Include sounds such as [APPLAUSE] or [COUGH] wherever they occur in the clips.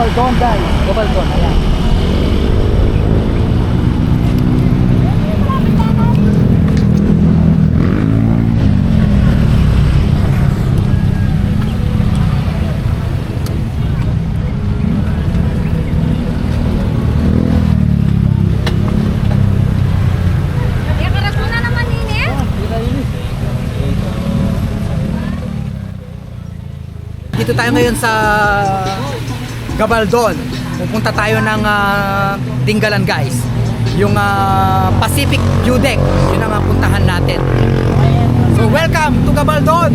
Gabaldon guys. Ayan. Na naman, Nini. Dito tayo ngayon sa Gabaldon. Pupunta tayo ng ah, Dinggalan guys. Yung ah, Pacific View Deck. Yun ang ah, puntahan natin. So welcome to Gabaldon!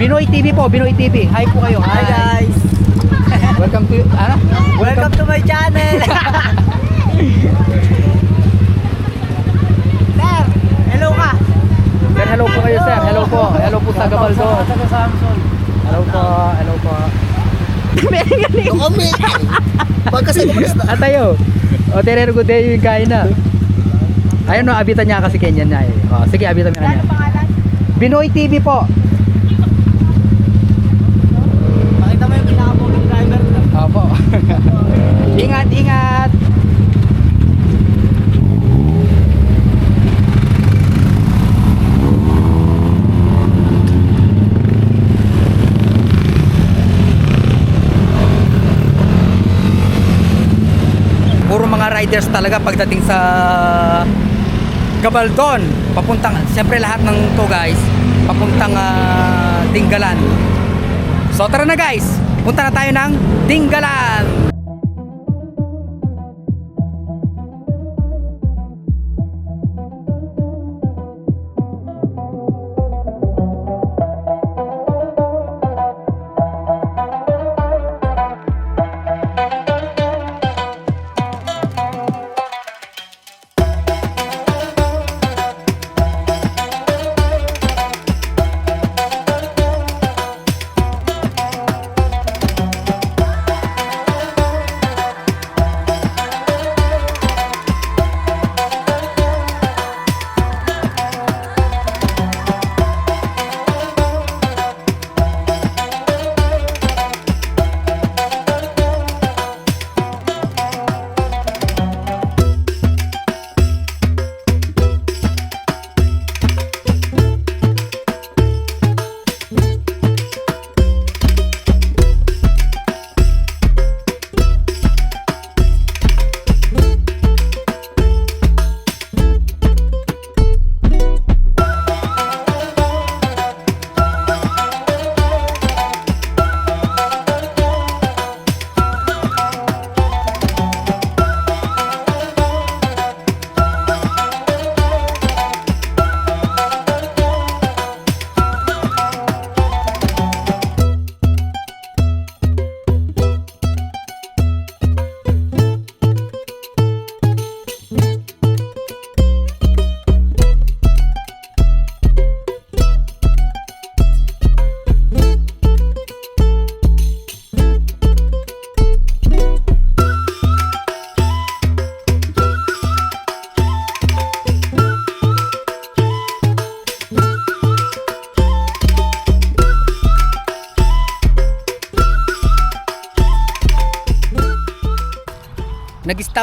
Binoy TV po, Binoy TV. Hi po kayo. Hi guys! Welcome to ano? Welcome to my channel! [LAUGHS] Sir, hello ka! Sir, hello po kayo, sir. Hello po. Hello po sa Gabaldon. Sa. Hello po. Hello po. [LAUGHS] Kami! Pagkasi ko mas At tayo. O, terer ko din yung kain na. Ayun no, abitan niya kasi Kenyan niya eh. O, sige, abitan na niya. pangalan? Binoy TV po. Pakita mo yung pinaka-booking driver. Opo. Ingat, ingat. Puro mga riders talaga pagdating sa Gabaldon. Papuntang, siyempre lahat ng to guys, papuntang ah, Dinggalan. So tara na guys, punta na tayo ng Dinggalan.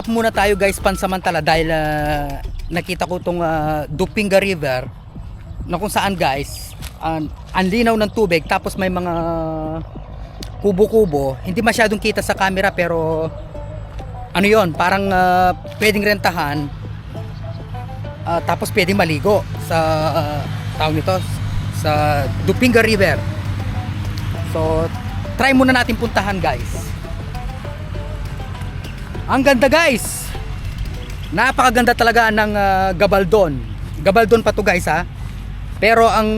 Nag-stop muna tayo guys pansamantala dahil ah, nakita ko tong ah, Dupinga River na kung saan guys an ang linaw ng tubig tapos may mga kubo-kubo. Hindi masyadong kita sa camera pero ano yon parang ah, pwedeng rentahan ah, tapos pwedeng maligo sa ah, tawag nito sa Dupinga River. So try muna natin puntahan guys ang ganda guys. Napakaganda talaga ng ah, Gabaldon. Gabaldon pa to guys ha. Pero ang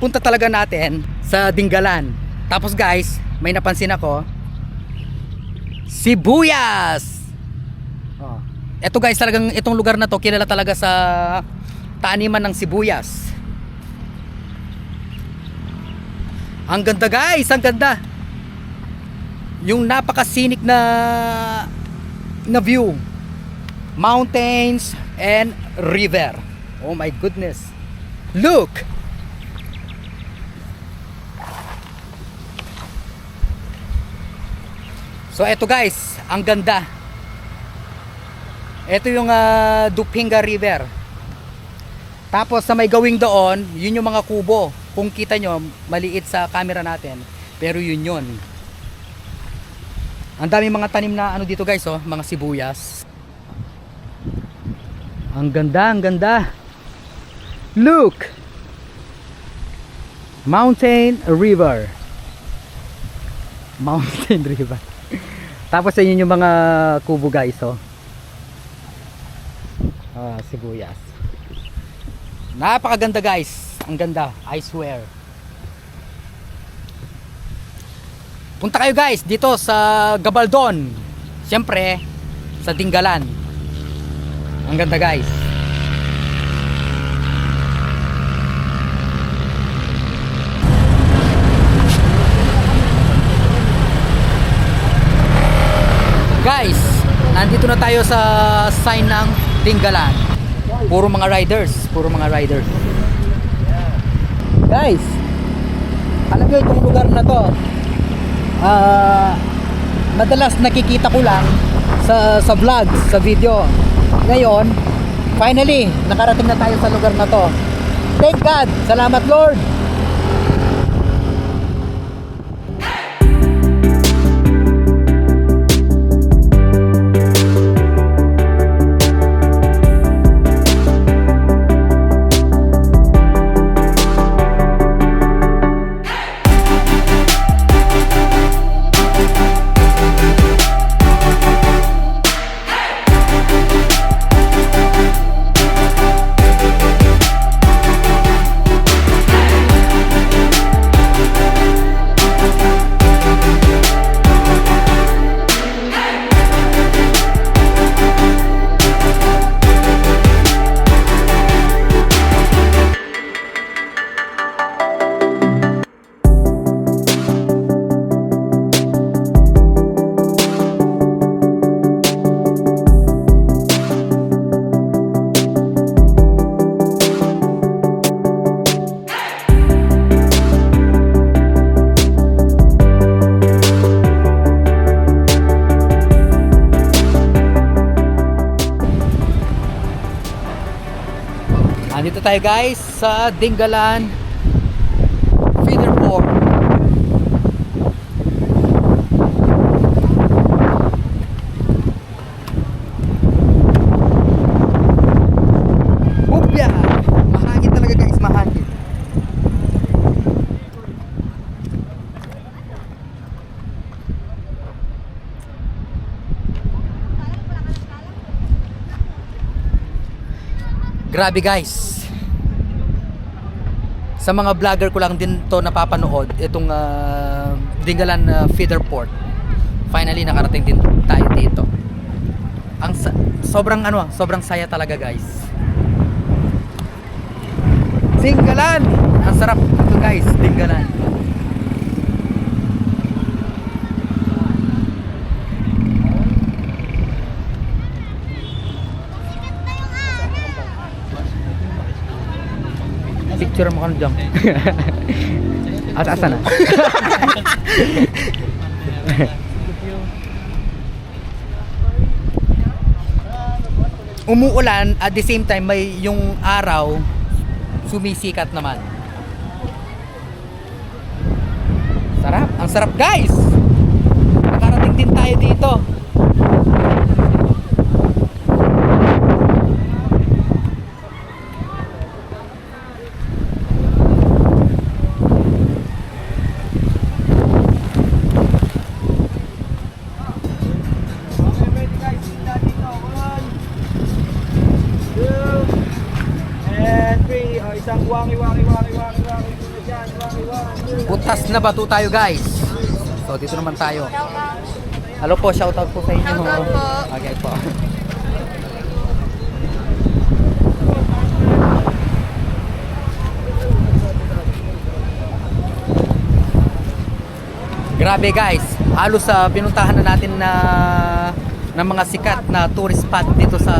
punta talaga natin sa Dinggalan. Tapos guys, may napansin ako. Sibuyas. Oh. Ito guys, talagang itong lugar na to kilala talaga sa taniman ng sibuyas. Ang ganda guys, ang ganda. Yung napakasinik na na view. Mountains and river. Oh my goodness. Look! So eto guys, ang ganda. Ito yung ah, Dupinga River. Tapos sa may gawing doon, yun yung mga kubo. Kung kita nyo, maliit sa camera natin. Pero yun yun. Ang dami mga tanim na ano dito guys, oh, mga sibuyas. Ang ganda, ang ganda. Look! Mountain River. [LAUGHS] Mountain River. Tapos yun yung mga kubo guys, oh. Ah, sibuyas. Napakaganda guys. Ang ganda, I swear. Punta kayo guys dito sa Gabaldon. Siyempre, sa Dinggalan. Ang ganda guys. Guys, nandito na tayo sa sign ng Dinggalan. Puro mga riders, puro mga riders. Guys, alam nyo itong lugar na to, ah, madalas nakikita ko lang sa, sa vlog, sa video. Ngayon, finally, nakarating na tayo sa lugar na to. Thank God! Salamat Lord! Andito tayo guys sa Dingalan Feeder Port. Hupya! Mahangin talaga guys, mahangin. Grabe guys. Sa mga vlogger ko lang din to napapanood itong ah, Dingalan ah, Feeder Port. Finally nakarating din tayo dito. Ang sobrang ano, sobrang saya talaga guys. Dingalan! Ang sarap ito guys, Dingalan. Picture mo kano dyan. [LAUGHS] At asa na? [LAUGHS] Umuulan at the same time may yung araw sumisikat naman. Sarap. Ang sarap guys! Nakarating din tayo dito. Na bato tayo guys. So dito naman tayo. Hello po, shoutout po sa inyo. Shoutout po. Okay po. Grabe guys, halos sa pinuntahan na natin na ng mga sikat na tourist spot dito sa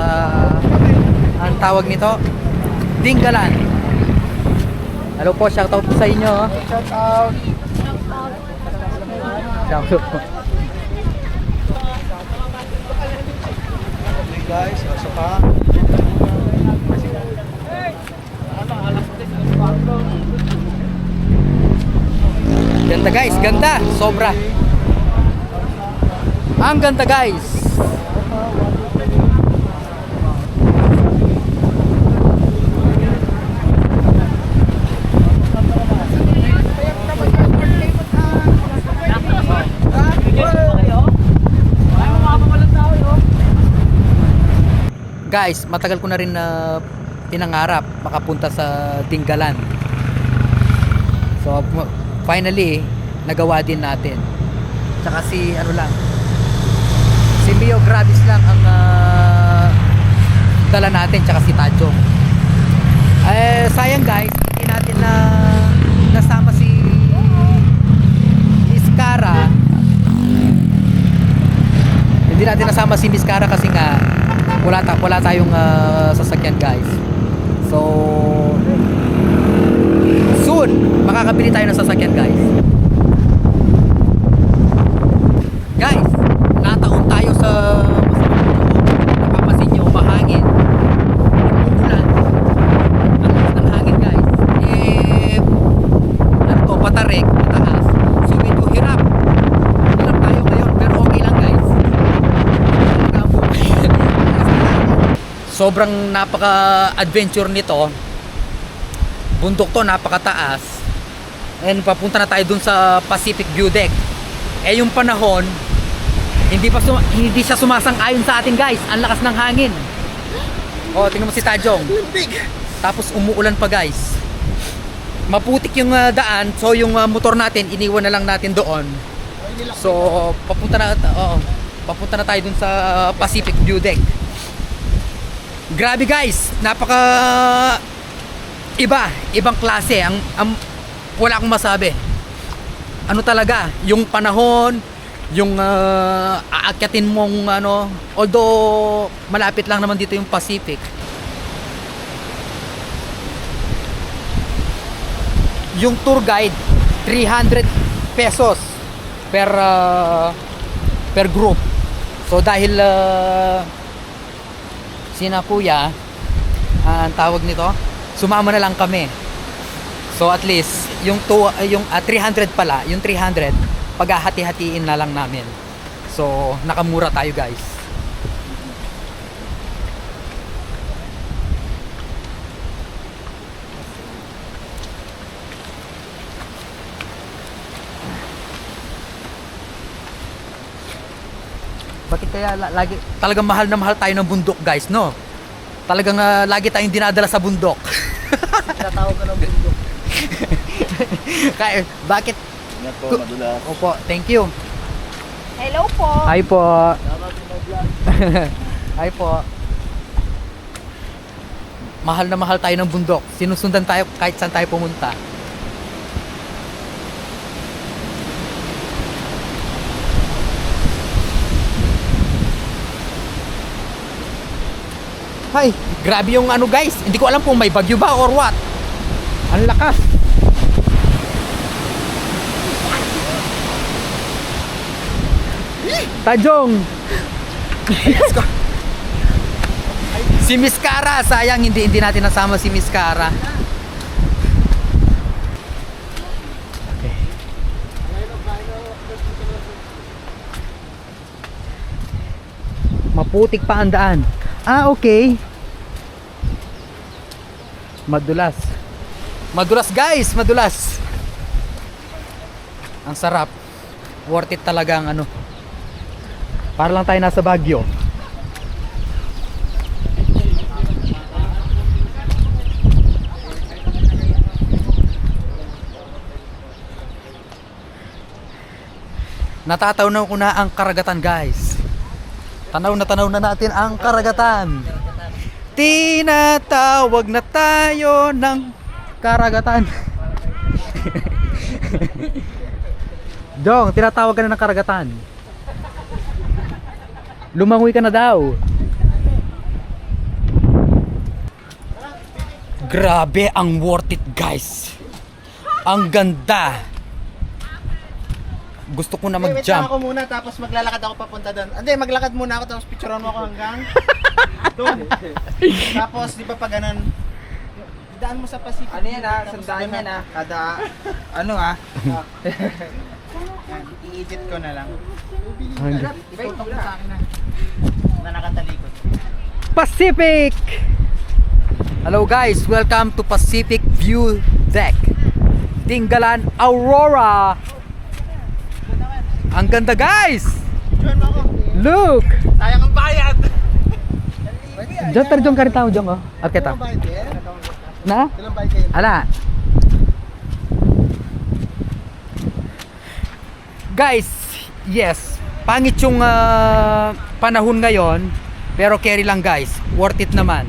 ang tawag nito Dingalan. Hello po, shout out po sa inyo. Shout out. Shout out po. Okay guys, asa pa? Ganda guys, ganda, sobra. Ang ganda guys. Guys, matagal ko na rin na pinangarap makapunta sa Tinggalan. So finally, nagawa din natin. Tsaka si ano lang, si Mio Gravis lang ang ah, dala natin tsaka si Tajo. Eh sayang guys, hindi natin na nasama si Miss. Hindi natin nasama si Miss kasi nga wala ta wala tayong ah, sasakyan guys. So soon makakabili tayo ng sasakyan guys nataon tayo sa napapansin nyo mahangin umuulan ang lakas ng hangin guys eh ano to patarik mataas so medyo hirap hirap tayo ngayon pero okay lang guys sobrang napaka adventure nito. Bundok to napakataas. And papunta na tayo dun sa Pacific View Deck. Eh yung panahon hindi pa sum- hindi siya sumasang-ayon sa atin guys. Ang lakas ng hangin. Oh tingnan mo si Tajong. Tapos umuulan pa guys. Maputik yung ah, daan. So yung ah, motor natin iniwan na lang natin doon. So papunta na oo, papunta na tayo dun sa Pacific View Deck grabe guys napaka iba, ibang klase ang, ang wala akong masabi. Ano talaga, yung panahon, yung ah, aakyatin mong ano, although malapit lang naman dito yung Pacific. Yung tour guide 300 pesos per ah, per group. So dahil uh, sina kuya ah, ang tawag nito sumama na lang kami. So at least yung to, yung ah, 300 pala, yung 300 paghahati-hatiin na lang namin. So nakamura tayo guys. Bakit kaya la- lagi talagang mahal na mahal tayo ng bundok guys, no? Talagang ah, lagi tayong dinadala sa bundok. Tinatawag ka ng [LAUGHS] bundok. Kaya, bakit? Ingat po, madulas. Opo, thank you. Hello po. Hi po. [LAUGHS] Hi po. Mahal na mahal tayo ng bundok. Sinusundan tayo kahit saan tayo pumunta. Ay, grabe yung ano guys. Hindi ko alam kung may bagyo ba or what. Ang lakas. Tajong. si Miss Cara, sayang hindi hindi natin nasama si Miss Cara. Okay. Maputik pa ang daan. Ah, okay. Madulas. Madulas guys, madulas. Ang sarap. Worth it talaga ang ano. Para lang tayo nasa Baguio. Natatawnaw ko na ang karagatan guys. Tanaw na tanaw na natin ang karagatan. Tinatawag na tayo ng karagatan. [LAUGHS] Dong, tinatawag ka na ng karagatan. Lumangoy ka na daw. Grabe, ang worth it guys. Ang ganda. Gusto ko na Hey, wait lang mag-jump. ako muna tapos maglalakad ako papunta doon. Hindi, maglakad muna ako tapos picturean mo ako hanggang [LAUGHS] doon. tapos di ba pag ganun, daan mo sa Pacific. Ano yan, ah? Tapos Sandaan doon yan, na- ah. Kada, [LAUGHS] Ano ah? [LAUGHS] yan, i-edit ko na lang. Ang- Itutok mo sa akin na. Na nakatalikod. Pacific! Hello guys, welcome to Pacific View Deck. Tinggalan Aurora. Ang ganda guys! Look! Sayang ang bayad. Diyan tayo dyan ka rin tao dyan oh. Okay ta. Ilang bayad kayo? Na? Ala. Guys, yes. Pangit yung ah, panahon ngayon, pero carry lang guys. Worth it naman.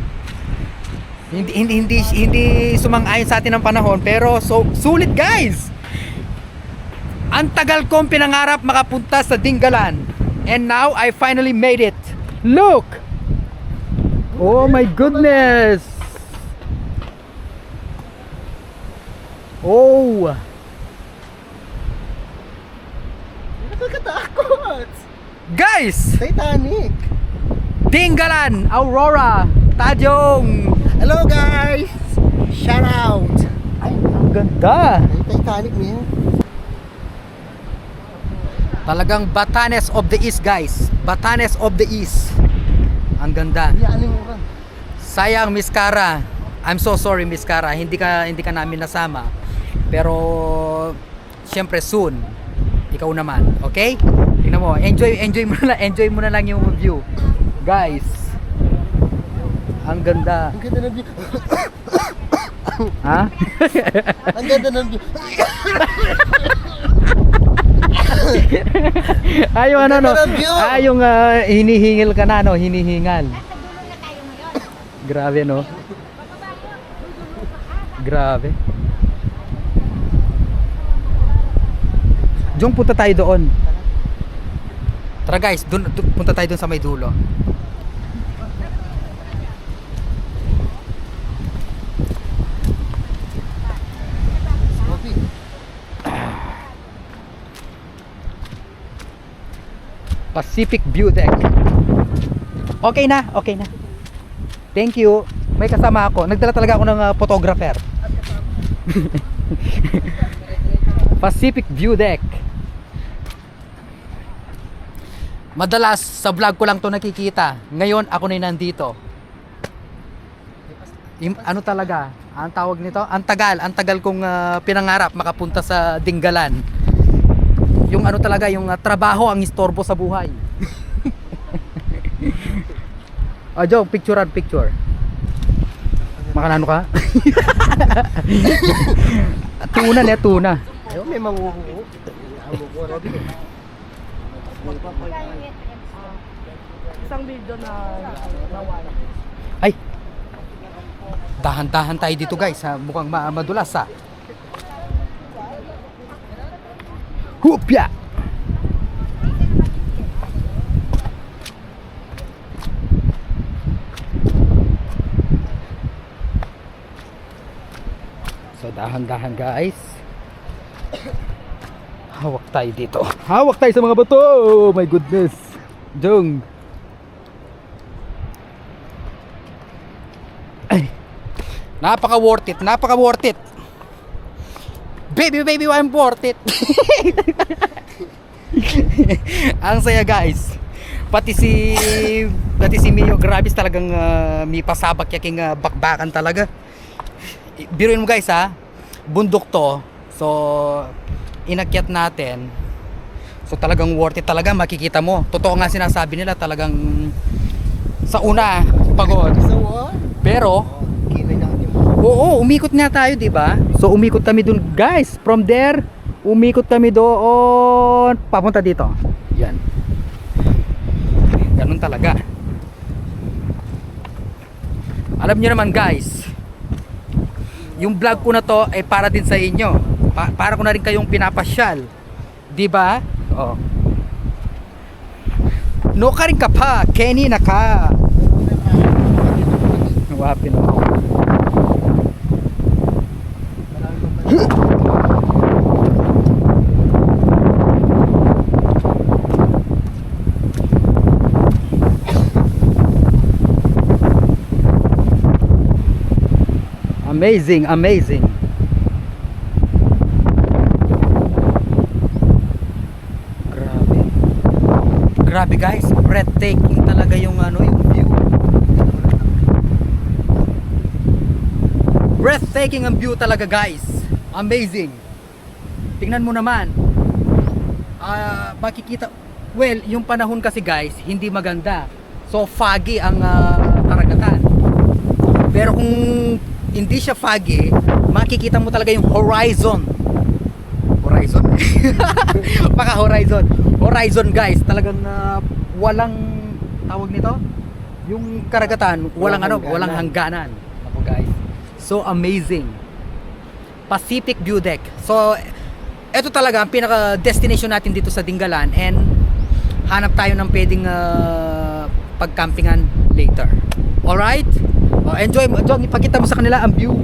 Hindi hindi hindi hindi sumang-ayon sa atin ang panahon, pero so sulit guys. Ang tagal kong pinangarap makapunta sa Dingalan. And now I finally made it. Look! Oh my goodness! Oh! Nakakatakot. Guys! Titanic. Dingalan! Aurora! Tadyong! Hello guys! Shout out! Ay, ang ganda! Titanic mo yan. Talagang Batanes of the East, guys. Batanes of the East. Ang ganda. Sayang, Miss Cara. I'm so sorry, Miss Cara. Hindi ka hindi ka namin nasama. Pero syempre soon. Ikaw naman, okay? Tingnan mo, enjoy enjoy mo na enjoy mo na lang yung view. Guys. Ang ganda. Ang ganda ng view. Ha? Ang ganda ng view. [LAUGHS] [LAUGHS] Ay, yung ano, no? Ay, yung ah, hinihingil ka na, no? Hinihingal. Grabe, no? Grabe. Jong, punta tayo doon. Tara guys, dun, dun- punta tayo doon sa may dulo. Pacific View Deck. Okay na, okay na. Thank you. May kasama ako. Nagdala talaga ako ng uh, photographer. [LAUGHS] Pacific View Deck. Madalas sa vlog ko lang to nakikita. Ngayon ako na nandito. Ano talaga? Ang tawag nito? Ang tagal, ang tagal kong uh, pinangarap makapunta sa Dinggalan yung ano talaga, yung uh, trabaho ang istorbo sa buhay. [LAUGHS] Ah, Jong, picturean, picture. Makanano ka? [LAUGHS] tuna niya, tuna. Ayun, may ready. Isang video na nawala. Ay! Dahan-dahan tayo dito guys, ha? mukhang ma- madulas ha. Hupya! So dahan-dahan guys. Hawak tayo dito. Hawak tayo sa mga bato. Oh my goodness. Jong. Ay. Napaka worth it. Napaka worth it. Baby, baby, I'm worth it. [LAUGHS] Ang saya guys. Pati si pati si Mio Gravis talagang uh, may pasabak yaking uh, bakbakan talaga. Biruin mo guys ha. Bundok to. So inakyat natin. So talagang worth it talaga makikita mo. Totoo nga sinasabi nila talagang sa una pagod. Pero. Oo, umikot nga tayo, 'di ba? So umikot kami dun, guys. From there, umikot kami doon papunta dito. Yan. Ganun talaga. Alam niyo naman, guys. Yung vlog ko na to ay para din sa inyo. Pa- para ko na rin kayong pinapasyal. 'Di ba? Oh. No ka rin ka pa. Kenny na ka. Wapi no. Amazing, amazing. Grabe. Grabe guys, breathtaking talaga yung ano, yung view. Breathtaking ang view talaga guys. Amazing. Tingnan mo naman. Ah, makikita Well, yung panahon kasi guys, hindi maganda. So foggy ang ah, karagatan. Pero kung hindi siya foggy, makikita mo talaga yung horizon. Horizon? [LAUGHS] Baka horizon. Horizon guys, talagang ah, walang tawag nito? Yung karagatan, walang, ano, Walang walang hangganan. Ako guys. So amazing. Pacific View Deck. So ito talaga ang pinaka destination natin dito sa Dingalan and hanap tayo ng pwedeng ah, pagcampingan later. Alright? Oh, enjoy mo. Enjoy, ipakita mo sa kanila ang view.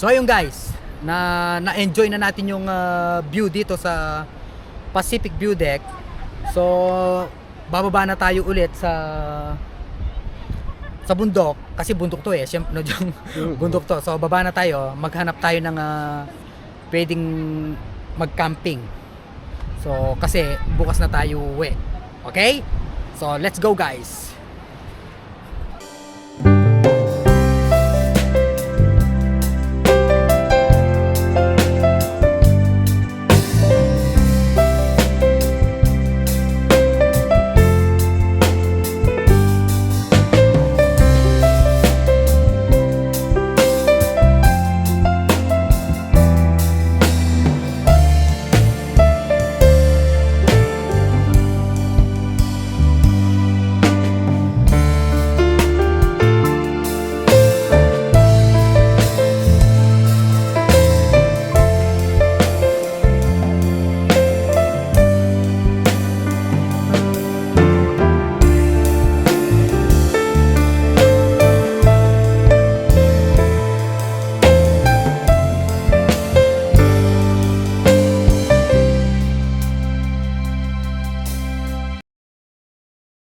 So ayun guys, na na-enjoy na natin yung ah, view dito sa Pacific View Deck. So bababa na tayo ulit sa sa bundok kasi bundok to eh, syempre no, yung bundok to. So baba na tayo, maghanap tayo ng ah, pwedeng mag-camping. So kasi bukas na tayo uwi. Okay? So let's go guys.